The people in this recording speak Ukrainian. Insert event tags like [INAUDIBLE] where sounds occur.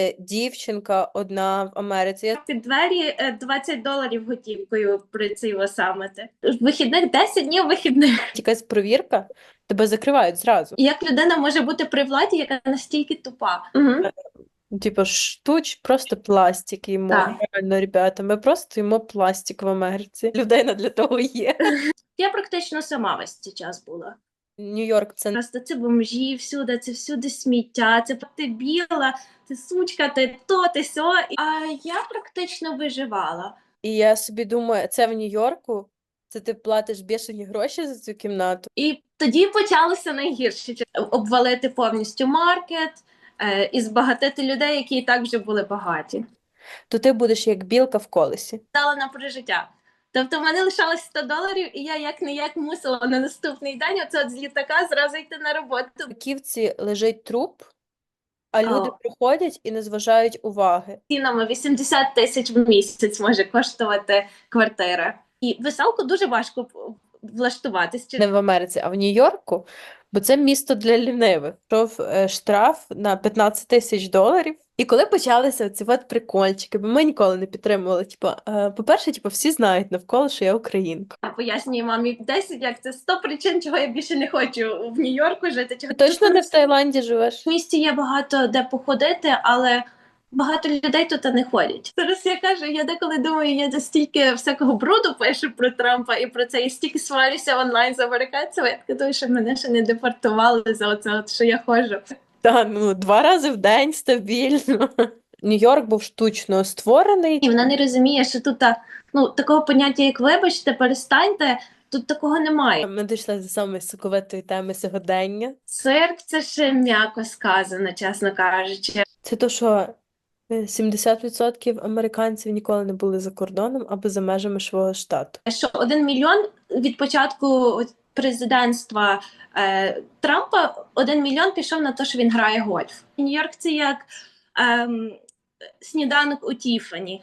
Е, Дівчинка одна в Америці. Я Під двері е, 20 доларів готівкою при цій саміті. Вихідних 10 днів вихідних. [LAUGHS] якась провірка, тебе закривають зразу. Як людина може бути при владі, яка настільки тупа? Угу. Типу, штуч, просто пластик їмо. Так. Реально, ребята, ми просто їмо пластик в Америці. Людина для того є. [LAUGHS] Я практично сама весь цей час була. Нью-Йорк це Просто це бомжі всюди, це всюди сміття, це ти біла, ти сучка, ти то, ти сьо. А я практично виживала. І я собі думаю, це в Нью-Йорку, це ти платиш бешені гроші за цю кімнату. І тоді почалося найгірше обвалити повністю маркет е, і збагатити людей, які і так вже були багаті. То ти будеш як білка в колесі. Дала на прожиття. Тобто в мене лишалось 100 доларів, і я як не як мусила на наступний день оце от з літака зразу йти на роботу. В Ківці лежить труп, а люди О. приходять і не зважають уваги. Цінами 80 тисяч в місяць може коштувати квартира. І веселку дуже важко влаштуватись влаштуватись. Не в Америці, а в Нью-Йорку, бо це місто для лінивих. Пішов е, штраф на 15 тисяч доларів. І коли почалися ці от прикольчики, бо ми ніколи не підтримували. Типу, е, по-перше, типу, всі знають навколо, що я українка. А пояснюю мамі в 10, як це 100 причин, чого я більше не хочу в Нью-Йорку жити. Чого Ти точно не в Таїланді живеш? В місті є багато де походити, але багато людей тут не ходять. Зараз я кажу, я деколи думаю, я де стільки всякого бруду пишу про Трампа і про це, і стільки сварюся онлайн з американцями. Я думаю, що мене ще не депортували за оце, от, що я ходжу. Та, ну, два рази в день стабільно. Нью-Йорк був штучно створений. І вона не розуміє, що тут ну, такого поняття, як вибачте, перестаньте, тут такого немає. Ми дійшли до самої соковитої теми сьогодення. Цирк це ще м'яко сказано, чесно кажучи. Це то, що 70% американців ніколи не були за кордоном або за межами свого штату. що один мільйон від початку президентства е, Трампа один мільйон пішов на те, що він грає гольф. Нью-Йорк це як ем, сніданок у Тіфані.